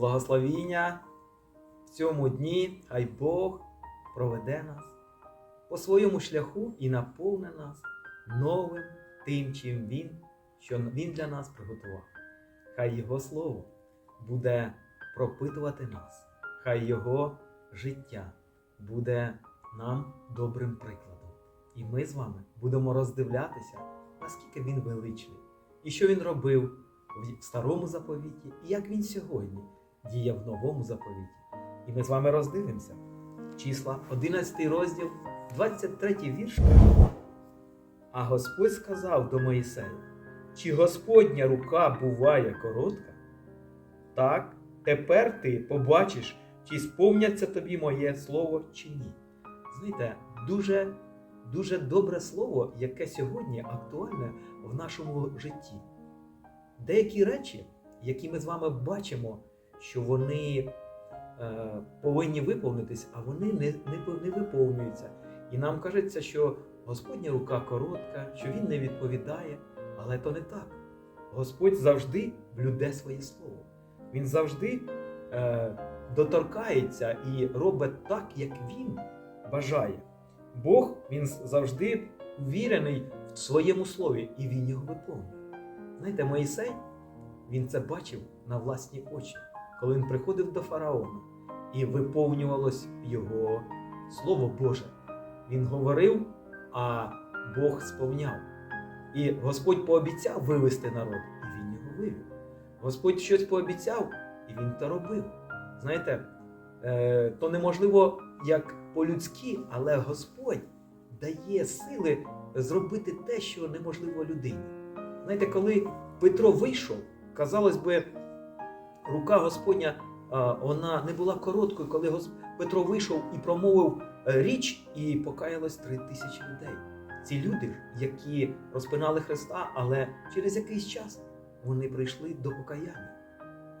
благословіння в цьому дні, хай Бог проведе нас по своєму шляху і наповне нас новим тим, чим Він, що Він для нас приготував. Хай Його Слово буде пропитувати нас, хай Його життя буде нам добрим прикладом. І ми з вами будемо роздивлятися, наскільки він величний, і що він робив в старому заповіті, і як він сьогодні діє в новому заповіті. І ми з вами роздивимося. Числа 11 розділ, 23 вірш. А Господь сказав до Моїсея: чи Господня рука буває коротка? Так, тепер ти побачиш, чи сповняться тобі моє слово чи ні. Знаєте, дуже, дуже добре слово, яке сьогодні актуальне в нашому житті. Деякі речі, які ми з вами бачимо, що вони е, повинні виповнитись, а вони не, не, не виповнюються. І нам кажеться, що Господня рука коротка, що Він не відповідає, але то не так. Господь завжди блюде своє слово. Він завжди е, доторкається і робить так, як він бажає. Бог він завжди вірений в своєму слові, і він його виконує. Знаєте, Моїсей він це бачив на власні очі, коли він приходив до фараона і виповнювалось його слово Боже. Він говорив, а Бог сповняв. І Господь пообіцяв вивести народ, і він його вивів. Господь щось пообіцяв, і він то робив. Знаєте, е, то неможливо як по-людськи, але Господь дає сили зробити те, що неможливо людині. Знаєте, коли Петро вийшов, казалось би, рука Господня вона не була короткою, коли Петро вийшов і промовив е, річ, і покаялось три тисячі людей. Ці люди, які розпинали Христа, але через якийсь час вони прийшли до покаяння.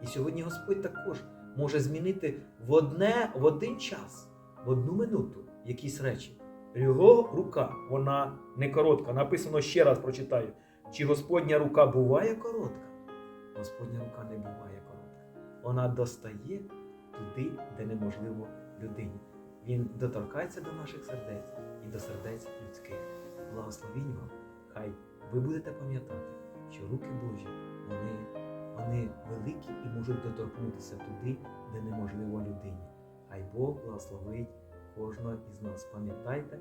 І сьогодні Господь також може змінити в одне в один час, в одну минуту якісь речі. Його рука, вона не коротка. Написано ще раз прочитаю. Чи Господня рука буває коротка? Господня рука не буває коротка. Вона достає туди, де неможливо людині. Він доторкається до наших сердець і до сердець людських. Благословінь вам, хай ви будете пам'ятати, що руки Божі, вони, вони великі і можуть доторкнутися туди, де неможливо людині. Хай Бог благословить кожного із нас. Пам'ятайте,